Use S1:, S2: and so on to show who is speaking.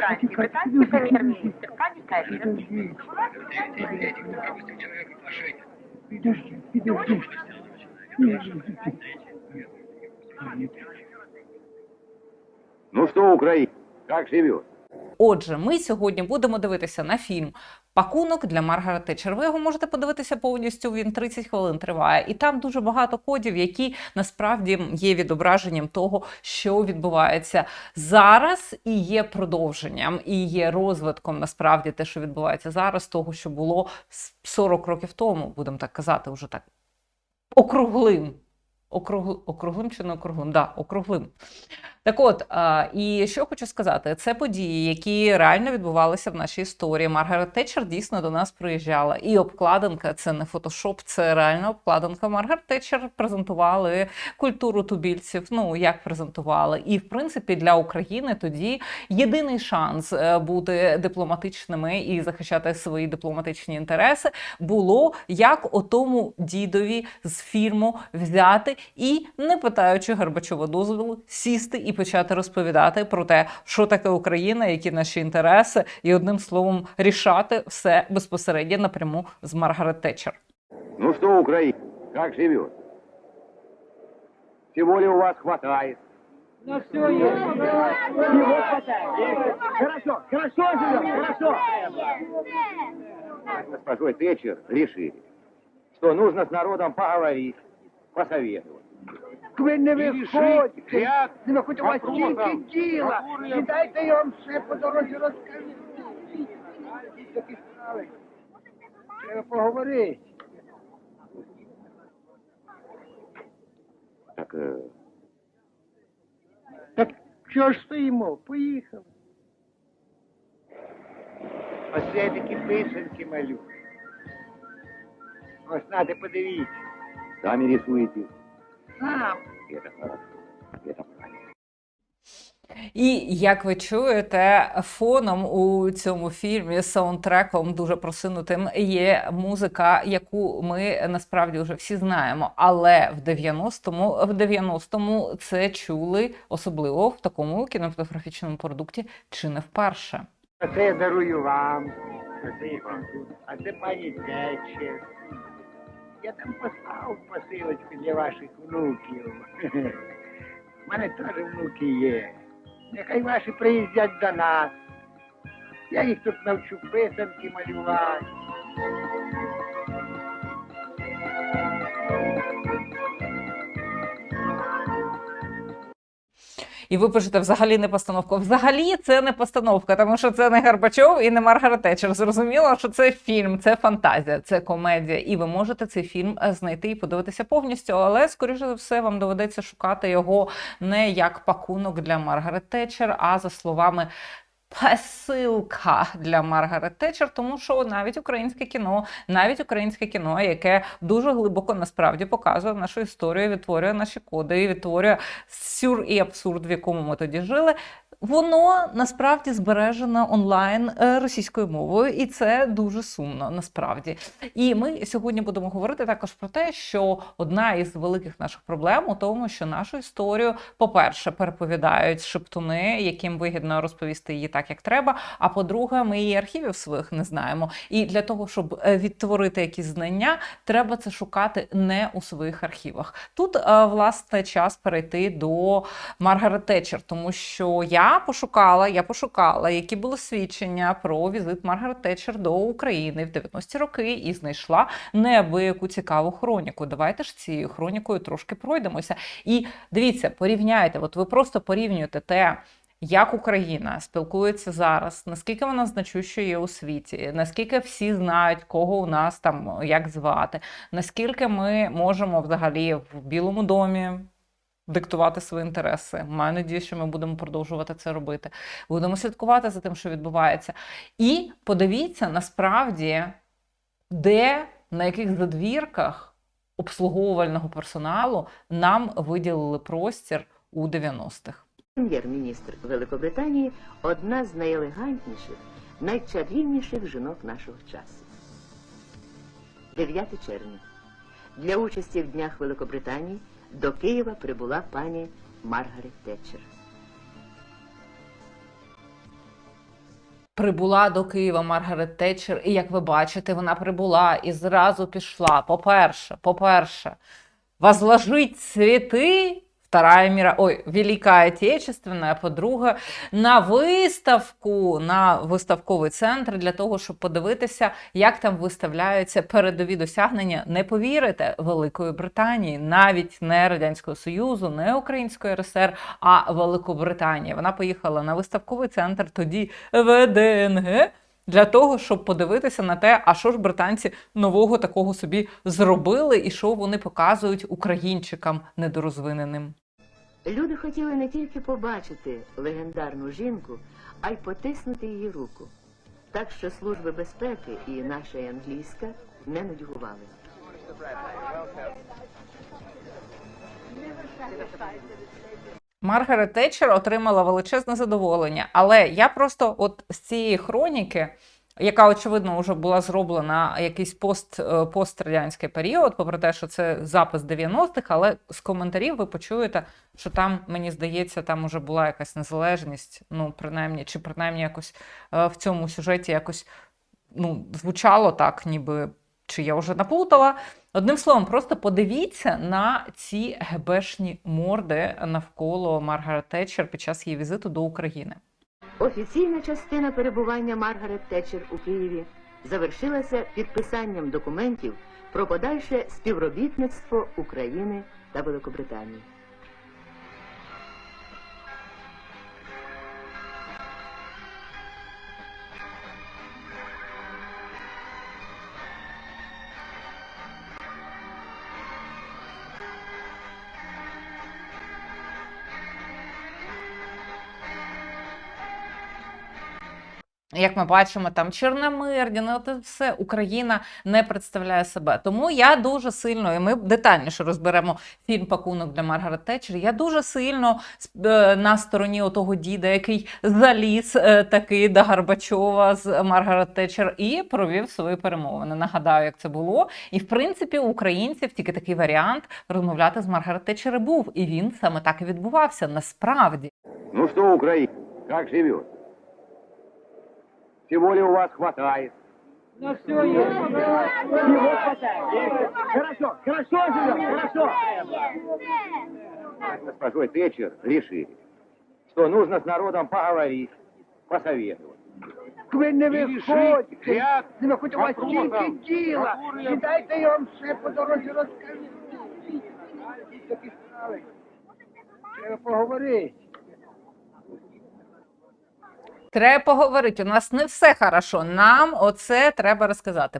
S1: Франції британський прем'єр-міністр пані Кевін
S2: Подожди, подожди.
S3: Ну что, Украина, как живет?
S4: Отже, ми сьогодні будемо дивитися на фільм Пакунок для Маргарет Тетчер. Ви його можете подивитися повністю. Він 30 хвилин триває, і там дуже багато кодів, які насправді є відображенням того, що відбувається зараз, і є продовженням, і є розвитком насправді те, що відбувається зараз, того, що було 40 років тому, будемо так казати, уже так округлим. Округл... Округлим чи не округлим? Да, округлим. Так от, а, і що хочу сказати, це події, які реально відбувалися в нашій історії. Маргарет Тетчер дійсно до нас приїжджала. І обкладинка це не фотошоп, це реальна обкладинка. Маргарет Тетчер презентували культуру тубільців. Ну як презентували. І в принципі для України тоді єдиний шанс е, бути дипломатичними і захищати свої дипломатичні інтереси було як отому дідові з фільму взяти і, не питаючи Горбачова дозволу, сісти і почати розповідати про те, що таке Україна, які наші інтереси, і одним словом рішати все безпосередньо напряму з Маргарет Тетчер.
S3: Ну что, Украина, как живет? Всего ли у вас хватает?
S2: Ну все, Его хватает. Хорошо, хорошо живем, хорошо.
S3: Госпожой Тэтчер решили, что нужно с народом поговорить, посоветовать.
S2: Ви не
S3: ряд
S2: не виходьте, у вас тільки діла.
S3: которые-
S2: Сідайте, я вам все по дорозі розкажу. Треба поговорити.
S3: Так, э,
S2: Так чого ж стоїмо? Поїхали. Ось я такі писанки малю. Ось нате подивіться.
S3: Сами рисуете.
S2: Сам.
S3: Это хорошо, это правильно.
S4: І як ви чуєте, фоном у цьому фільмі саундтреком дуже просинутим є музика, яку ми насправді вже всі знаємо. Але в 90-му, в 90-му це чули особливо в такому кінематографічному продукті, чи не вперше.
S2: Це я дарую вам. Спасибо. А це пані Тетчер. Я там послав посилочку для ваших внуків. У мене теж внуки є. Нехай ваші приїздять до нас. Я їх тут навчу писанки малювати.
S4: І ви пишете взагалі не постановку. Взагалі це не постановка, тому що це не Горбачов і не Маргарет Тетчер. Зрозуміло, що це фільм, це фантазія, це комедія. І ви можете цей фільм е, знайти і подивитися повністю. Але скоріше за все вам доведеться шукати його не як пакунок для Маргарет Тетчер, а за словами. Посилка для Маргарет Тетчер, тому що навіть українське кіно, навіть українське кіно, яке дуже глибоко насправді показує нашу історію, відтворює наші коди, відтворює сюр і абсурд, в якому ми тоді жили. Воно насправді збережено онлайн е, російською мовою, і це дуже сумно насправді. І ми сьогодні будемо говорити також про те, що одна із великих наших проблем у тому, що нашу історію, по-перше, переповідають шептуни, яким вигідно розповісти її так, як треба. А по-друге, ми її архівів своїх не знаємо. І для того, щоб е, відтворити якісь знання, треба це шукати не у своїх архівах. Тут е, власне час перейти до Маргарет Тетчер, тому що я пошукала, я пошукала, які були свідчення про візит Маргарет Тетчер до України в 90-ті роки і знайшла неабияку цікаву хроніку. Давайте ж цією хронікою трошки пройдемося. І дивіться, порівняйте, от ви просто порівнюєте те. Як Україна спілкується зараз, наскільки вона значуща є у світі, наскільки всі знають, кого у нас там як звати, наскільки ми можемо взагалі в Білому домі диктувати свої інтереси. Маю надію, що ми будемо продовжувати це робити. Будемо слідкувати за тим, що відбувається. І подивіться насправді, де на яких задвірках обслуговувального персоналу нам виділили простір у 90-х.
S5: Прем'єр-міністр Великобританії одна з найелегантніших, найчарівніших жінок нашого часу. 9 червня. Для участі в Днях Великобританії до Києва прибула пані Маргарет Тетчер.
S4: Прибула до Києва Маргарет Тетчер, і як ви бачите, вона прибула і зразу пішла. По-перше, по-перше, возложить цветы, Вторая мира, ой, Великая Отечественная, по-друге, на виставку, на виставковий центр для того, щоб подивитися, як там виставляються передові досягнення. Не повірите Великої Британії, навіть не Радянського Союзу, не Української РСР, а Великобританії. Вона поїхала на виставковий центр тоді ВДНГ. Для того, щоб подивитися на те, а що ж британці нового такого собі зробили, і що вони показують українчикам недорозвиненим.
S5: Люди хотіли не тільки побачити легендарну жінку, а й потиснути її руку. Так що служби безпеки і наша англійська не нудьгували.
S4: Маргарет Тетчер отримала величезне задоволення, але я просто от з цієї хроніки, яка очевидно вже була зроблена якийсь пост, е, пострадянський період, попри те, що це запис 90-х, але з коментарів ви почуєте, що там, мені здається, там уже була якась незалежність, ну принаймні, чи принаймні якось е, в цьому сюжеті якось ну, звучало так, ніби чи я вже наплутала. Одним словом, просто подивіться на ці гебешні морди навколо Маргарет Тетчер під час її візиту до України.
S5: Офіційна частина перебування Маргарет Тетчер у Києві завершилася підписанням документів про подальше співробітництво України та Великобританії.
S4: Як ми бачимо, там Чорномирді, ну це все Україна не представляє себе. Тому я дуже сильно, і ми детальніше розберемо фільм Пакунок для Маргарет Тетчер. Я дуже сильно е, на стороні отого діда, який заліз е, таки до Горбачова з Маргарет Тетчер і провів свої перемовини. Нагадаю, як це було. І в принципі, у українців тільки такий варіант розмовляти з Маргарет Тетчер був. І він саме так і відбувався. Насправді.
S3: Ну что, Украина, как живет? Всего ли у вас хватает?
S2: Хорошо, хорошо живем, хорошо.
S3: с госпожой Тэтчер решили, что нужно с народом поговорить, посоветовать.
S2: Ви не виходьте,
S3: ряд
S2: не виходьте, у вас
S3: вопросов,
S2: тільки діла.
S3: которые-
S2: І дайте я вам все по дорозі розкажу. Такі справи. Треба поговорити.
S4: Треба поговорити. У нас не все хорошо. Нам оце треба розказати.